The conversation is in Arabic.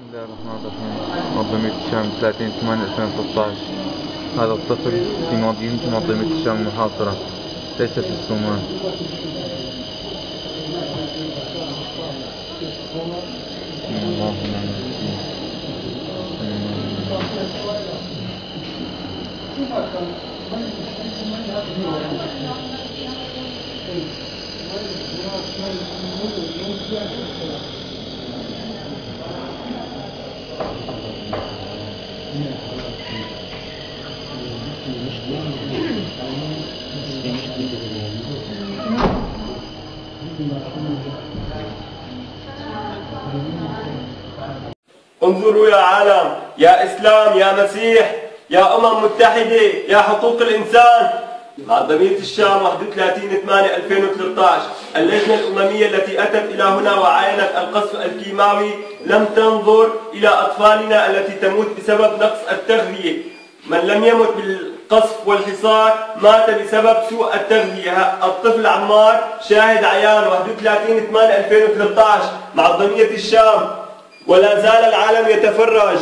بسم الله الرحمن الرحيم. منظمة الشام 30 8 2013 هذا الطفل في مدينة منظمة الشام المحاصرة ليس في الصومال اللهم آمين. انظروا يا عالم يا إسلام يا مسيح يا أمم متحدة يا حقوق الإنسان. معظمية الشام 31 8 2013 اللجنة الأممية التي أتت إلى هنا وعاينت القصف الكيماوي لم تنظر إلى أطفالنا التي تموت بسبب نقص التغذية. من لم يمت بالقصف والحصار مات بسبب سوء التغذية الطفل عمار شاهد عيان 31 8 2013 معظمية الشام. ولا زال العالم يتفرج.